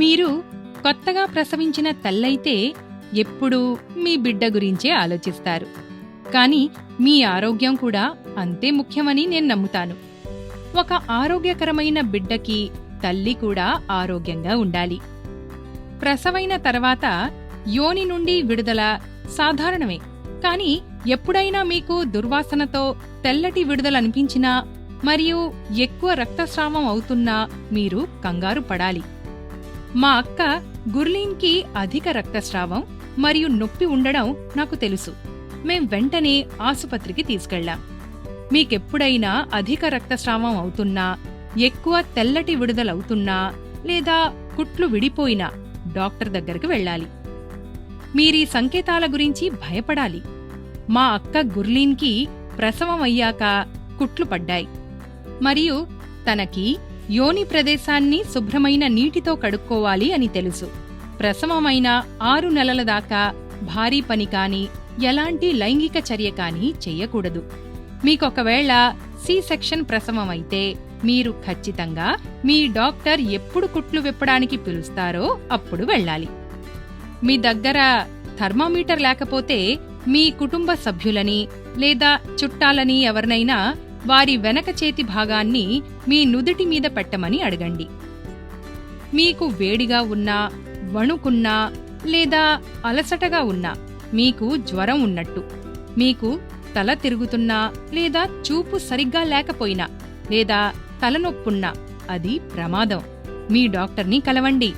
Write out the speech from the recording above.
మీరు కొత్తగా ప్రసవించిన తల్లైతే ఎప్పుడూ మీ బిడ్డ గురించే ఆలోచిస్తారు. కానీ మీ ఆరోగ్యం కూడా అంతే ముఖ్యమని నేను నమ్ముతాను. ఒక ఆరోగ్యకరమైన బిడ్డకి తల్లి కూడా ఆరోగ్యంగా ఉండాలి. ప్రసవైన తర్వాత యోని నుండి విడుదల సాధారణమే. కానీ ఎప్పుడైనా మీకు దుర్వాసనతో తెల్లటి విడుదల అనిపించినా మరియు ఎక్కువ రక్తస్రావం అవుతున్నా మీరు కంగారు పడాలి. మా అక్క గుర్లీన్కి అధిక రక్తస్రావం మరియు నొప్పి ఉండడం నాకు తెలుసు. మేం వెంటనే ఆసుపత్రికి తీసుకెళ్ళాం. మీకెప్పుడైనా అధిక రక్తస్రావం అవుతున్నా ఎక్కువ తెల్లటి విడుదలవుతున్నా లేదా కుట్లు విడిపోయినా డాక్టర్ దగ్గరకు వెళ్ళాలి. మీరీ సంకేతాల గురించి భయపడాలి. మా అక్క గుర్లీన్కి ప్రసవం అయ్యాక కుట్లు పడ్డాయి. మరియు తనకి యోని ప్రదేశాన్ని శుభ్రమైన నీటితో కడుక్కోవాలి అని తెలుసు. ప్రసవమైన ఆరు నెలల దాకా భారీ పని కానీ ఎలాంటి లైంగిక చర్య కానీ చెయ్యకూడదు మీకొకవేళ సి సెక్షన్ ప్రసవమైతే మీరు ఖచ్చితంగా మీ డాక్టర్ ఎప్పుడు కుట్లు విప్పడానికి పిలుస్తారో అప్పుడు వెళ్ళాలి. మీ దగ్గర థర్మామీటర్ లేకపోతే మీ కుటుంబ సభ్యులని లేదా చుట్టాలని ఎవరినైనా వారి వెనక చేతి భాగాన్ని మీ నుదుటి మీద పెట్టమని అడగండి. మీకు వేడిగా ఉన్నా వణుకున్నా లేదా అలసటగా ఉన్నా మీకు జ్వరం ఉన్నట్టు మీకు తల తిరుగుతున్నా లేదా చూపు సరిగ్గా లేకపోయినా లేదా తలనొప్పున్నా అది ప్రమాదం. మీ డాక్టర్ని కలవండి.